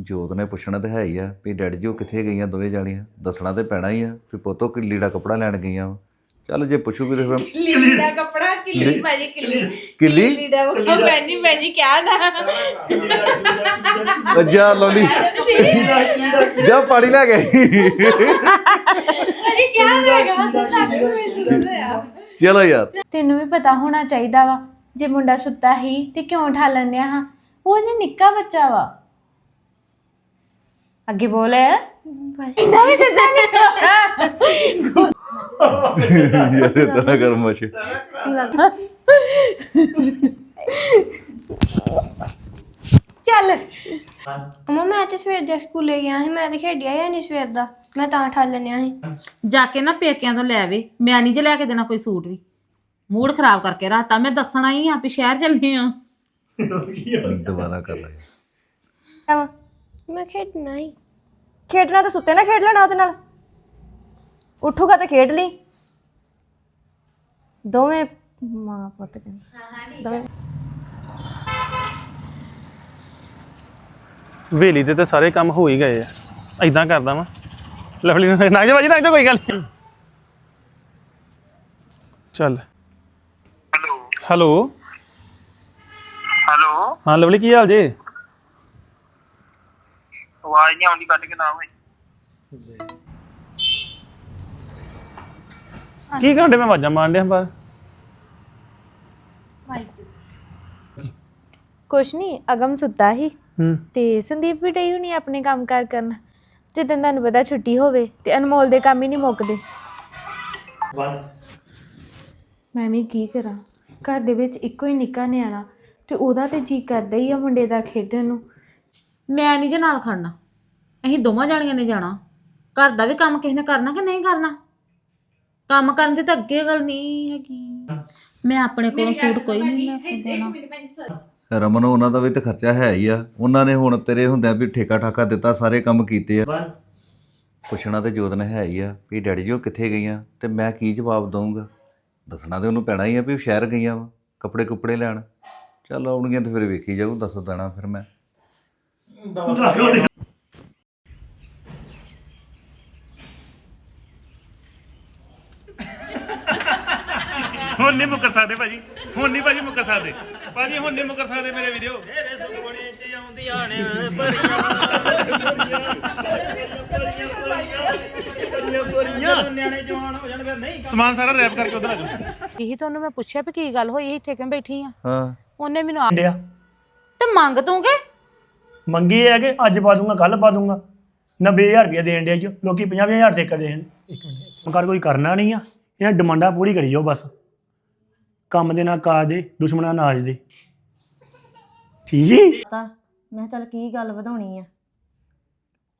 ਜੋਤ ਨੇ ਪੁੱਛਣਾ ਤੇ ਹੈ ਹੀ ਆ ਵੀ ਡੈਡੀ ਜੀ ਉਹ ਕਿੱਥੇ ਗਈਆਂ ਦੋਵੇਂ ਜਾਣੀਆਂ? ਦੱਸਣਾ ਤੇ ਪੈਣਾ ਹੀ ਆ ਵੀ ਪੁੱਤੋ ਕਿ ਲੀੜਾ ਕੱਪੜਾ ਲੈਣ ਗਈਆਂ ਵਾ। ਚੱਲ ਜੇ ਪੁੱਛੂਗੀ ਤੇ ਫਿਰ ਕਿੱਲੀ ਦਾ ਕੱਪੜਾ ਕਿੱਲੀ ਭਾਜੀ ਕਿੱਲੀ। ਕਿੱਲੀ? ਕਿੱਲੀ ਦਾ ਕੱਪੜਾ ਮੈਨੀ ਮੈਨੀ ਕਿਆ ਨਾ। ਜਾ ਲੋਲੀ। ਜਾ ਪਾਣੀ ਲੈ ਕੇ। ਲੱਗ ਕੋਈ ਸੁਣਦਾ ਚਲੋ ਯਾਰ। ਤੈਨੂੰ ਵੀ ਪਤਾ ਹੋਣਾ ਚਾਹੀਦਾ ਵਾ ਜੇ ਮੁੰਡਾ ਸੁੱਤਾ ਹੀ ਤੇ ਕਿਉਂ ਠਾਲਣ ਡਿਆ ਹਾਂ? ਉਹ ਜੇ ਨਿੱਕਾ ਬੱਚਾ ਵਾ। ਅੱਗੇ ਬੋਲ। ਇੰਨਾ ਵੀ ਸਿੱਧਾ ਨਹੀਂ ਯਾਰ ਇਤਨਾ ਕਰ ਮਚ ਚੱਲ। ਅਮਾ ਮੈਂ ਤੇ ਸਵੇਰ ਦੇ ਸਕੂਲੇ ਗਿਆ ਸੀ ਮੈਂ ਤੇ ਖੇਡਿਆ ਹੀ ਨਹੀਂ ਸਵੇਰ ਦਾ। ਮੈਂ ਤਾਂ ਠਾਲ ਲੈਣਿਆ ਸੀ। ਜਾ ਕੇ ਨਾ ਪੇਕਿਆਂ ਤੋਂ ਲੈ ਆਵੇ। ਮੈਂ ਨਹੀਂ ਜੇ ਲੈ ਕੇ ਦੇਣਾ ਕੋਈ ਸੂਟ ਵੀ। ਮੂਡ ਖਰਾਬ ਕਰਕੇ ਰਾਤਾ ਮੈਂ ਦੱਸਣਾ ਹੀ ਆ ਵੀ ਸ਼ਹਿਰ ਚੱਲੇ ਆ। ਦੁਬਾਰਾ ਕਰ ਲੈ। ਮੈਂ ਖੇਡਣਾ ਹੀ। ਖੇਡਣਾ ਤਾਂ ਸੁੱਤੇ ਨਾ ਖੇਡ ਲੈਣਾ ਉਹਦੇ ਨਾਲ। ਉੱਠੂਗਾ ਤੇ ਖੇਡ ਲਈ। ਦੋਵੇਂ ਮਾਂ ਪੁੱਤ ਕਹਿੰਦੇ। ਦੋਵੇਂ। ਵੇਲੀ ਤੇ ਤਾਂ ਸਾਰੇ ਕੰਮ ਹੋ ਹੀ ਗਏ ਆ। ਐਦਾਂ ਕਰਦਾ ਵਾਂ। ਲਵਲੀ ਨੂੰ ਨਾ ਜਾ ਭਾਜੀ ਨਾ ਜਾ ਕੋਈ ਗੱਲ ਨਹੀਂ ਚੱਲ। ਹੈਲੋ। ਹੈਲੋ। ਹੈਲੋ। ਹਾਂ ਲਵਲੀ ਕੀ ਹਾਲ ਜੇ? ਆਵਾਜ਼ ਨਹੀਂ ਆਉਂਦੀ ਕੱਟ ਕੇ ਨਾ ਹੋਏ ਕੀ ਘੰਟੇ ਮੈਂ ਆਵਾਜ਼ਾਂ ਮਾਰਨ ਡਿਆ ਬਾਹਰ। ਕੁਛ ਨਹੀਂ ਅਗਮ ਸੁੱਤਾ ਹੀ ਹੂੰ। ਤੇ ਸੰਦੀਪ ਵੀ ਡਈ ਹੁਣੀ ਆਪਣੇ ਕੰਮ ਕਾਰ ਕਰਨ। ਜਿੱਦਾਂ ਤੁਹਾਨੂੰ ਪਤਾ ਛੁੱਟੀ ਹੋਵੇ ਤੇ ਅਨਮੋਲ ਦੇ ਕੰਮ ਹੀ ਨਹੀਂ ਮੁੱਕਦੇ। ਮੈਂ ਵੀ ਕੀ ਕਰਾਂ? ਘਰ ਦੇ ਵਿੱਚ ਇੱਕੋ ਹੀ ਨਿੱਕਾ ਨਿਆਣਾ ਤੇ ਉਹਦਾ ਤੇ ਜੀ ਕਰਦਾ ਹੀ ਆ ਮੁੰਡੇ ਦਾ ਖੇਡਣ ਨੂੰ। ਮੈਂ ਨਹੀਂ ਜੇ ਨਾਲ ਖੜਨਾ। ਅਸੀਂ ਦੋਵਾਂ ਜਾਣੀਆਂ ਨੇ ਜਾਣਾ। ਘਰ ਦਾ ਵੀ ਕੰਮ ਕਿਸੇ ਨੇ ਕਰਨਾ ਕਿ ਨਹੀਂ ਕਰਨਾ? ਕੰਮ ਕਰਨ ਦੀ ਤਾਂ ਅੱਗੇ ਗੱਲ ਨਹੀਂ ਹੈਗੀ। ਮੈਂ ਆਪਣੇ ਕੋਲੋਂ ਸੂਟ ਕੋਈ ਨਹੀਂ ਲੈ ਕੇ ਦੇਣਾ। ਰਮਨ ਉਹਨਾਂ ਦਾ ਵੀ ਤੇ ਖਰਚਾ ਹੈ ਹੀ ਆ। ਉਹਨਾਂ ਨੇ ਹੁਣ ਤੇਰੇ ਹੁੰਦਿਆਂ ਵੀ ਠੇਕਾ ਠਾਕਾ ਦਿੱਤਾ ਸਾਰੇ ਕੰਮ ਕੀਤੇ ਆ। ਪੁੱਛਣਾ ਤੇ ਜੋਤ ਨੇ ਹੈ ਹੀ ਆ ਵੀ ਡੈਡੀ ਜੀ ਉਹ ਕਿੱਥੇ ਗਈਆਂ ਤੇ ਮੈਂ ਕੀ ਜਵਾਬ ਦਊਂਗਾ? ਦੱਸਣਾ ਤੇ ਉਹਨੂੰ ਪੈਣਾ ਹੀ ਆ ਵੀ ਉਹ ਸ਼ਹਿਰ ਗਈਆਂ ਵਾ ਕੱਪੜੇ ਕੁੱਪੜੇ ਲੈਣ। ਚੱਲ ਆਉਣਗੀਆਂ ਤੇ ਫਿਰ ਵੇਖੀ ਜਾਊ ਦੱਸ ਦੇਣਾ ਫਿਰ ਮੈਂ। ਹੁਣ ਨਹੀਂ ਮੁੱਕਰ ਸਕਦੇ ਭਾਜੀ। ਹੁਣ ਨਹੀਂ ਭਾਜੀ ਮੁੱਕਰ ਸਕਦੇ। ਭਾਜੀ ਹੁਣ ਨਹੀਂ ਮੁੱਕਰ ਸਕਦੇ ਮੇਰੇ ਵੀਡੀਓ ਸਮਾਨ ਸਾਰਾ ਰੈਪ ਕਰਕੇ ਉਧਰ ਆ ਜਾਓ। ਇਹੀ ਤੁਹਾਨੂੰ ਮੈਂ ਪੁੱਛਿਆ ਵੀ ਕੀ ਗੱਲ ਹੋਈ ਇੱਥੇ ਕਿਉਂ ਬੈਠੀ ਆ? ਹਾਂ। ਉਹਨੇ ਮੈਨੂੰ ਆ- ਡਿਆ ਤੇ ਮੰਗ ਤੂੰਗੇ ਮੰਗੀ ਇਹ ਹੈ ਕਿ ਅੱਜ ਪਾ ਦੂੰਗਾ ਕੱਲ ਪਾ ਦੂੰਗਾ। 90000 ਰੁਪਏ ਦੇਣ ਡਿਆ ਜੋ ਲੋਕੀ 50000 ਤੇ ਕਰ ਦੇਣ ਇੱਕ ਮਿੰਟ। ਕਰ ਕੋਈ ਕਰਨਾ ਨਹੀਂ ਆ। ਇਹਨਾਂ ਡਿਮਾਂਡਾਂ ਪੂਰੀ ਕਰੀ ਜਾਓ ਬਸ। ਕੰਮ ਦੇ ਨਾਲ ਕਾਜ ਦੇ ਦੁਸ਼ਮਣਾਂ ਨਾਜ ਦੇ। ਠੀਕ ਹੈ ਤਾਂ ਮੈਂ ਕਿਹਾ ਚੱਲ ਕੀ ਗੱਲ ਵਧਾਉਣੀ ਆ।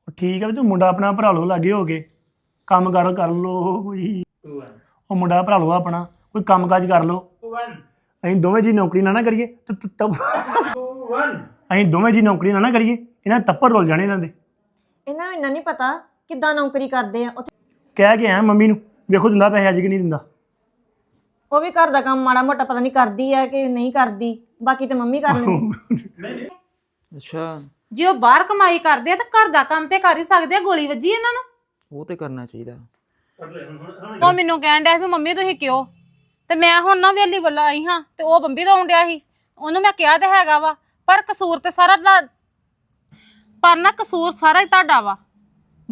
ਉਹ ਠੀਕ ਹੈ ਵੀ ਤੂੰ ਮੁੰਡਾ ਆਪਣਾ ਭਰਾ ਲਓ ਲਾਗੇ ਹੋ ਕੇ। ਕੰਮ ਕਰ ਕਰ ਲੋ ਕੋਈ। ਉਹ ਮੁੰਡਾ ਭਰਾ ਲਓ ਆਪਣਾ। ਕੋਈ ਕੰਮ ਕਾਜ ਕਰ ਲੋ ਅਸੀਂ ਦੋਵੇਂ ਜੀ ਨੌਕਰੀ ਨਾ ਨਾ ਕਰੀਏ। ਤੇ ਤ- ਤਬ ਅਸੀਂ ਦੋਵੇਂ ਜੀ ਨੌਕਰੀ ਨਾ ਨਾ ਕਰੀਏ ਇਹਨਾਂ ਦੇ ਤੱਪਰ ਰੁੱਲ ਜਾਣੇ ਇਹਨਾਂ ਦੇ। ਇਹਨਾਂ ਨੂੰ ਇੰਨਾ ਨਹੀਂ ਪਤਾ ਕਿੱਦਾਂ ਨੌਕਰੀ ਕਰਦੇ ਆ ਉੱਥੇ ਕਹਿ ਕੇ ਆਇਆ ਮੰਮੀ ਨੂੰ ਵੇਖੋ ਦਿੰਦਾ ਪੈਸੇ ਅੱਜ ਕਿ ਨਹੀਂ ਦਿੰਦਾ। ਉਹ ਵੀ ਘਰ ਦਾ ਕੰਮ ਮਾੜਾ ਮੋਟਾ ਪਤਾ ਨਹੀਂ ਕਰਦੀ ਆ ਕਿ ਨਹੀਂ ਕਰਦੀ ਬਾਕੀ ਤੇ ਮੰਮੀ ਕਰ ਲੈਂਦੀ। ਅੱਛਾ। ਜੇ ਉਹ ਬਾਹਰ ਕਮਾਈ ਕਰਦੇ ਆ ਤਾਂ ਘਰ ਦਾ ਕੰਮ ਤੇ ਕਰ ਹੀ ਸਕਦੇ ਆ ਗੋਲੀ ਵੱਜੀ ਇਹਨਾਂ ਨੂੰ। ਉਹ ਤੇ ਕਰਨਾ ਚਾਹੀਦਾ। ਉਹ ਮੈਨੂੰ ਕਹਿਣ ਡਿਆ ਸੀ ਵੀ ਮੰਮੀ ਤੁਸੀਂ ਕਿਉਂ? ਤੇ ਮੈਂ ਹੁਣ ਨਾ ਵੇਲੀ ਵੱਲੋਂ ਆਈ ਹਾਂ ਤੇ ਉਹ ਬੰਬੀ ਤੋਂ ਆਉਂਦਿਆ ਸੀ। ਉਹਨੂੰ ਮੈਂ ਕਿਹਾ ਤੇ ਹੈਗਾ ਵਾ ਪਰ ਕਸੂਰ ਤੇ ਸਾਰਾ ਤੁਹਾਡਾ- ਪਰ ਨਾ ਕਸੂਰ ਸਾਰਾ ਹੀ ਤੁਹਾਡਾ ਵਾ।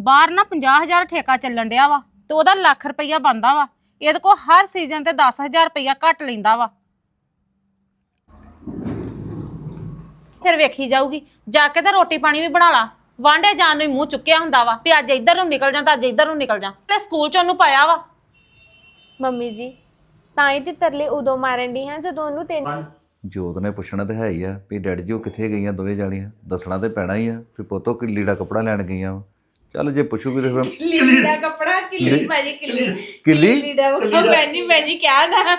ਬਾਹਰ ਨਾ 50000 ਠੇਕਾ ਚੱਲਣ ਡਿਆ ਵਾ ਤੇ ਉਹਦਾ ਲੱਖ ਰੁਪਈਆ ਬੰਦਾ ਵਾ। ਇਹਦੇ ਕੋ ਹਰ ਸੀਜ਼ਨ ਤੇ 10000 ਰੁਪਈਆ ਘੱਟ ਲੈਂਦਾ ਵਾ। ਫਿਰ ਵੇਖੀ ਜਾਊਗੀ। ਜਾ ਕੇ ਤੇ ਰੋਟੀ ਪਾਣੀ ਵੀ ਬਣਾ ਲਾ। ਵਾਂਡੇ ਜਾਣ ਨੂੰ ਹੀ ਮੂੰਹ ਚੁੱਕਿਆ ਹੁੰਦਾ ਵਾ ਵੀ ਅੱਜ ਇੱਧਰ ਨੂੰ ਨਿਕਲ ਜਾ ਤਾਂ ਅੱਜ ਇੱਧਰ ਨੂੰ ਨਿਕਲ ਜਾ। ਤੇ ਸਕੂਲ ਚ ਉਹਨੂੰ ਪਾਇਆ ਵਾ। ਮੰਮੀ ਜੀ ਤਾਂ ਹੀ ਤੇ ਤਰਲੇ ਉਦੋਂ ਮਾਰਨ ਦੀ ਹਾਂ ਜਦੋਂ ਉਹਨੂੰ ਤਿੰਨ ਜੋਤ ਨੇ ਪੁੱਛਣਾ ਤੇ ਹੈ ਹੀ ਆ ਵੀ ਡੈਡੀ ਜੀ ਉਹ ਕਿੱਥੇ ਗਈਆਂ ਦੋਵੇਂ ਜਾਣੀਆਂ? ਦੱਸਣਾ ਤੇ ਪੈਣਾ ਹੀ ਆ ਵੀ ਪੁੱਤੋ ਕਿ ਲੀੜਾ ਕੱਪੜਾ ਲੈਣ ਗਈਆਂ ਵਾ। ਚੱਲ ਜੇ ਪੁੱਛੂਗੀ ਤੇ ਫਿਰ ਕਿੱਲੀ ਦਾ ਕੱਪੜਾ ਕਿੱਲੀ ਭਾਜੀ ਕਿੱਲੀ। ਕਿੱਲੀ? ਕਿੱਲੀ? ਦਾ ਕੱਪੜਾ ਮੈਨੀ ਮੈਨੀ ਕਿਆ ਨਾ।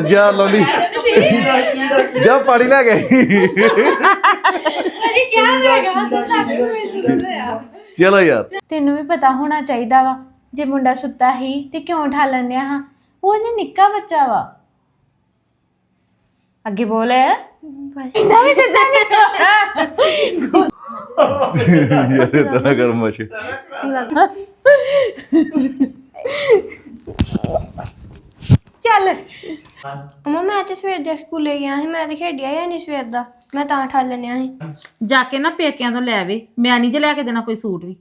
ਜਾ। ਲੋਲੀ ਜਾ ਪਾਣੀ ਲੈ ਕੇ। ਭਾਜੀ ਕਿਆ ਦੇਗਾ ਤੂੰ ਲੱਗ ਕੋਈ ਸੁਣਦਾ ਚਲੋ ਯਾਰ। ਤੈਨੂੰ ਵੀ ਪਤਾ ਹੋਣਾ ਚਾਹੀਦਾ ਵਾ ਜੇ ਮੁੰਡਾ ਸੁੱਤਾ ਹੀ ਤੇ ਕਿਉਂ ਠਾਲਣ ਡਿਆ ਹਾਂ? ਉਹ ਨਿੱਕਾ ਬੱਚਾ ਵਾ। ਅੱਗੇ ਬੋਲ। ਇੰਨਾ ਵੀ ਸਿੱਧਾ ਨਹੀਂ ਯਾਰ ਇਦਾਂ ਕਰ ਮਸ਼ ਚੱਲ। ਅਮਾ ਮੈਂ ਤੇ ਸਵੇਰ ਦੇ ਸਕੂਲੇ ਗਿਆ ਸੀ ਮੈਂ ਤੇ ਖੇਡਿਆ ਹੀ ਨਹੀਂ ਸਵੇਰ ਦਾ। ਮੈਂ ਤਾਂ ਠਾ ਲੈਣਿਆ ਸੀ। ਜਾ ਕੇ ਨਾ ਪੇਕਿਆਂ ਤੋਂ ਲੈ ਆਵੇ। ਮੈਂ ਨਹੀਂ ਜੇ ਲੈ ਕੇ ਦੇਣਾ ਕੋਈ ਸੂਟ ਵੀ।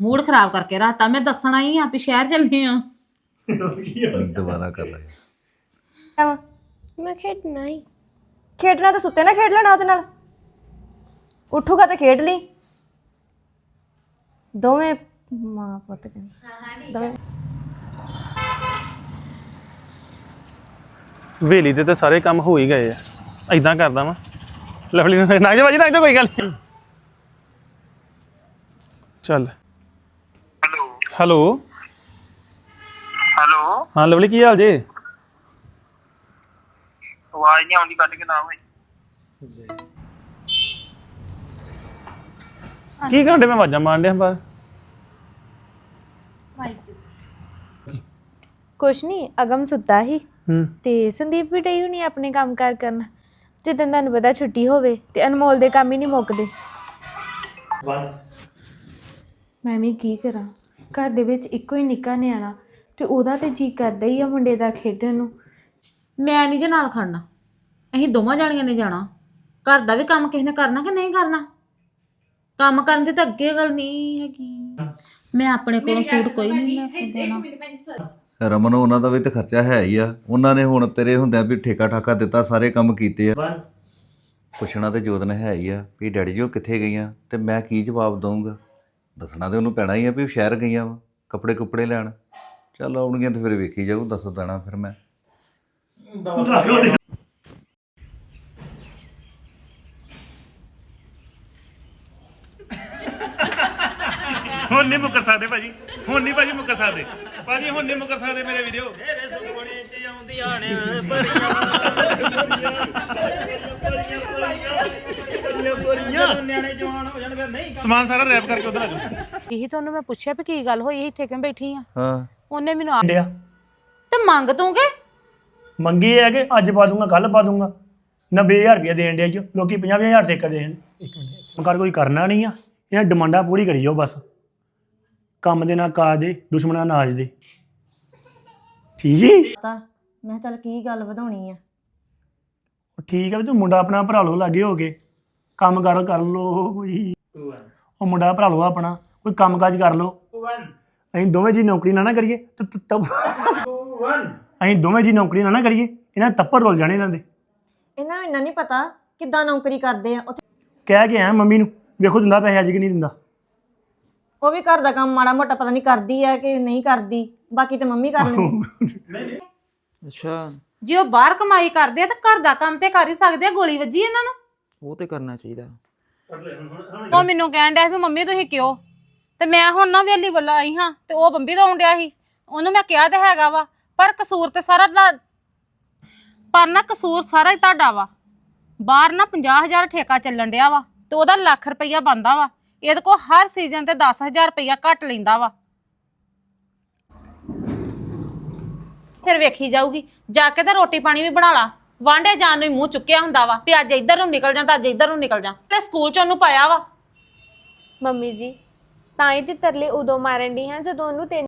ਮੂਡ ਖਰਾਬ ਕਰਕੇ ਰਾਤਾ। ਮੈਂ ਦੱਸਣਾ ਹੀ ਆ ਵੀ ਸ਼ਹਿਰ ਚੱਲਨੇ ਆ। ਦੁਬਾਰਾ ਕਰ ਲੈ। ਮੈਂ ਖੇਡਣਾ ਹੀ। ਖੇਡਣਾ ਤਾਂ ਸੁੱਤੇ ਨਾ ਖੇਡ ਲੈਣਾ ਉਹਦੇ ਨਾਲ। ਉੱਠੂਗਾ ਤੇ ਖੇਡ ਲਈ। ਦੋਵੇਂ ਮਾਂ ਪੁੱਤ ਕਹਿੰਦੇ ਵੇਲੀ ਦੇ ਤੇ ਸਾਰੇ ਕੰਮ ਹੋ ਹੀ ਗਏ ਆ। ਐਦਾਂ ਕਰਦਾ ਵਾਂ। ਲਵਲੀ ਨੂੰ ਨਾ ਜਾ ਭਾਜੀ ਨਾ ਜਾ ਕੋਈ ਗੱਲ ਨੀ। ਚੱਲ। ਹੈਲੋ। ਹੈਲੋ। ਹੈਲੋ। ਹਾਂ ਲਵਲੀ ਕੀ ਹਾਲ ਜੇ? ਆਵਾਜ਼ ਨਹੀਂ ਆਉਂਦੀ ਕੱਟ ਕੇ ਨਾ ਹੋਏ ਕੀ ਘੰਟੇ ਮੈਂ ਆਵਾਜ਼ਾਂ ਮਾਰਨ ਡਿਆ ਬਾਹਰ। ਕੁਛ ਨਹੀਂ ਅਗਮ ਸੁੱਤਾ ਹੀ ਹੂੰ। ਤੇ ਸੰਦੀਪ ਵੀ ਡਈ ਹੁਣੀ ਆਪਣੇ ਕੰਮ ਕਾਰ ਕਰਨ। ਜਿੱਦਾਂ ਤੁਹਾਨੂੰ ਪਤਾ ਛੁੱਟੀ ਹੋਵੇ ਤੇ ਅਨਮੋਲ ਦੇ ਕੰਮ ਹੀ ਨਹੀਂ ਮੁੱਕਦੇ। ਮੈਂ ਵੀ ਕੀ ਕਰਾਂ? ਘਰ ਦੇ ਵਿੱਚ ਇੱਕੋ ਹੀ ਨਿੱਕਾ ਨਿਆਣਾ ਤੇ ਉਹਦਾ ਤੇ ਜੀ ਕਰਦਾ ਹੀ ਆ ਮੁੰਡੇ ਦਾ ਖੇਡਣ ਨੂੰ। ਮੈਂ ਨਹੀਂ ਜੇ ਨਾਲ ਖੜਨਾ। ਅਸੀਂ ਦੋਵਾਂ ਜਾਣੀਆਂ ਨੇ ਜਾਣਾ। ਘਰ ਦਾ ਵੀ ਕੰਮ ਕਿਸੇ ਨੇ ਕਰਨਾ ਕਿ ਨਹੀਂ ਕਰਨਾ? ਕੰਮ ਕਰਨ ਦੀ ਤਾਂ ਅੱਗੇ ਗੱਲ ਨਹੀਂ ਹੈਗੀ। ਮੈਂ ਆਪਣੇ ਕੋਲੋਂ ਸੂਟ ਕੋਈ ਨਹੀਂ ਲੈ ਕੇ ਦੇਣਾ। ਰਮਨ ਉਹਨਾਂ ਦਾ ਵੀ ਤੇ ਖਰਚਾ ਹੈ ਹੀ ਆ। ਉਹਨਾਂ ਨੇ ਹੁਣ ਤੇਰੇ ਹੁੰਦਿਆਂ ਵੀ ਠੇਕਾ ਠਾਕਾ ਦਿੱਤਾ ਸਾਰੇ ਕੰਮ ਕੀਤੇ ਆ। ਪੁੱਛਣਾ ਤੇ ਜੋਤ ਨੇ ਹੈ ਹੀ ਆ ਵੀ ਡੈਡੀ ਜੀ ਉਹ ਕਿੱਥੇ ਗਈਆਂ ਤੇ ਮੈਂ ਕੀ ਜਵਾਬ ਦਊਂਗਾ? ਦੱਸਣਾ ਤੇ ਉਹਨੂੰ ਪੈਣਾ ਹੀ ਆ ਵੀ ਉਹ ਸ਼ਹਿਰ ਗਈਆਂ ਵਾ ਕੱਪੜੇ ਕੁੱਪੜੇ ਲੈਣ। ਚੱਲ ਆਉਣਗੀਆਂ ਤੇ ਫਿਰ ਵੇਖੀ ਜਾਊ ਦੱਸ ਦੇਣਾ ਫਿਰ ਮੈਂ। ਹੁਣ ਨਹੀਂ ਮੁੱਕਰ ਸਕਦੇ ਭਾਜੀ। ਹੁਣ ਨਹੀਂ ਭਾਜੀ ਮੁੱਕਰ ਸਕਦੇ। ਭਾਜੀ ਹੁਣ ਨਹੀਂ ਮੁੱਕਰ ਸਕਦੇ ਮੇਰੇ ਵੀਡੀਓ ਸਮਾਨ ਸਾਰਾ ਰੈਪ ਕਰਕੇ ਉਧਰ ਆ ਜਾਓ। ਇਹੀ ਤੁਹਾਨੂੰ ਮੈਂ ਪੁੱਛਿਆ ਵੀ ਕੀ ਗੱਲ ਹੋਈ ਇੱਥੇ ਕਿਉਂ ਬੈਠੀ ਆ? ਹਾਂ। ਉਹਨੇ ਮੈਨੂੰ ਆ- ਡਿਆ ਤੇ ਮੰਗ ਤੂੰਗੇ? ਮੰਗੀ ਇਹ ਹੈ ਕਿ ਅੱਜ ਪਾ ਦੂੰਗਾ ਕੱਲ ਪਾ ਦੂੰਗਾ। 90000 ਰੁਪਏ ਦੇਣ ਡਿਆ ਜੀ ਲੋਕੀ 50000 ਤੇ ਕਰ ਦੇਣ। ਇੱਕ ਕਰ ਕੋਈ ਕਰਨਾ ਨਹੀਂ ਆ। ਇਹਨਾਂ ਡਿਮਾਂਡਾਂ ਪੂਰੀ ਕਰੀ ਜਾਓ ਬਸ। ਕੰਮ ਦੇ ਨਾ ਕਾਜ ਦੇ ਦੁਸ਼ਮਣਾਂ ਨਾਜ ਦੇ। ਠੀਕ ਹੈ ਤਾਂ ਮੈਂ ਕਿਹਾ ਚੱਲ ਕੀ ਗੱਲ ਵਧਾਉਣੀ ਆ? ਉਹ ਠੀਕ ਹੈ ਵੀ ਤੂੰ ਮੁੰਡਾ ਆਪਣਾ ਭਰਾ ਲਓ ਲਾਗੇ ਹੋ ਕੇ। ਕੰਮ ਕਰ ਕਰ ਲੋ ਕੋਈ। ਉਹ ਮੁੰਡਾ ਭਰਾ ਲਓ ਆਪਣਾ ਕੋਈ ਕੰਮ ਕਾਜ ਕਰ ਲੋ ਅਸੀਂ ਦੋਵੇਂ ਜੀ ਨੌਕਰੀ ਨਾ ਨਾ ਕਰੀਏ ਤੇ ਤ- ਤਬ ਅਸੀਂ ਦੋਵੇਂ ਜੀ ਨੌਕਰੀ ਨਾ ਨਾ ਕਰੀਏ ਇਹਨਾਂ ਦੇ ਤੱਪਰ ਰੁੱਲ ਜਾਣੇ ਇਹਨਾਂ ਦੇ। ਇਹਨਾਂ ਨੂੰ ਇੰਨਾ ਨਹੀਂ ਪਤਾ ਕਿੱਦਾਂ ਨੌਕਰੀ ਕਰਦੇ ਆ ਉੱਥੇ ਕਹਿ ਕੇ ਆਇਆ ਮੰਮੀ ਨੂੰ ਵੇਖੋ ਦਿੰਦਾ ਪੈਸੇ ਅੱਜ ਕਿ ਨਹੀਂ ਦਿੰਦਾ। ਉਹ ਵੀ ਘਰ ਦਾ ਕੰਮ ਮਾੜਾ ਮੋਟਾ ਪਤਾ ਨਹੀਂ ਕਰਦੀ ਆ ਕਿ ਨਹੀਂ ਕਰਦੀ ਬਾਕੀ ਤੇ ਮੰਮੀ ਕਰ ਲੈਂਦੀ। ਅੱਛਾ। ਜੇ ਉਹ ਬਾਹਰ ਕਮਾਈ ਕਰਦੇ ਆ ਤਾਂ ਘਰ ਦਾ ਕੰਮ ਤੇ ਕਰ ਹੀ ਸਕਦੇ ਆ ਗੋਲੀ ਵੱਜੀ ਇਹਨਾਂ ਨੂੰ। ਉਹ ਤੇ ਕਰਨਾ ਚਾਹੀਦਾ। ਉਹ ਮੈਨੂੰ ਕਹਿਣ ਡਿਆ ਵੀ ਮੰਮੀ ਤੁਸੀਂ ਕਿਉਂ? ਤੇ ਮੈਂ ਹੁਣ ਨਾ ਵੇਲੀ ਵੱਲੋਂ ਆਈ ਹਾਂ ਤੇ ਉਹ ਬੰਬੀ ਤੋਂ ਆਉਂਦਿਆ ਸੀ। ਉਹਨੂੰ ਮੈਂ ਕਿਹਾ ਤੇ ਹੈਗਾ ਵਾ ਪਰ ਕਸੂਰ ਤੇ ਸਾਰਾ ਤੁਹਾਡਾ- ਪਰ ਨਾ ਕਸੂਰ ਸਾਰਾ ਹੀ ਤੁਹਾਡਾ ਵਾ। ਬਾਹਰ ਨਾ 50000 ਠੇਕਾ ਚੱਲਣ ਡਿਆ ਵਾ ਤੇ ਉਹਦਾ ਲੱਖ ਰੁਪਈਆ ਬੰਦਾ ਵਾ। ਇਹਦੇ ਕੋ ਹਰ ਸੀਜ਼ਨ ਤੇ 10000 ਰੁਪਈਆ ਘੱਟ ਲੈਂਦਾ ਵਾ। ਫਿਰ ਵੇਖੀ ਜਾਊਗੀ, ਜਾ ਕੇ ਤਾਂ ਰੋਟੀ ਪਾਣੀ ਵੀ ਬਣਾ ਲਾ। ਵਾਂਡੇ ਜਾਣ ਨੂੰ ਹੀ ਮੂੰਹ ਚੁੱਕਿਆ ਹੁੰਦਾ ਵਾ ਵੀ ਅੱਜ ਇੱਧਰ ਨੂੰ ਨਿਕਲ ਜਾਂ ਤਾਂ ਅੱਜ ਇੱਧਰ ਨੂੰ ਨਿਕਲ ਜਾਂ। ਤੇ ਸਕੂਲ ਚ ਉਹਨੂੰ ਪਾਇਆ ਵਾ। ਮੰਮੀ ਜੀ, ਤਾਂ ਹੀ ਤੇ ਤਰਲੇ ਉਦੋਂ ਮਾਰਨ ਦੀ ਹਾਂ ਜਦੋਂ ਉਹਨੂੰ ਤਿੰਨ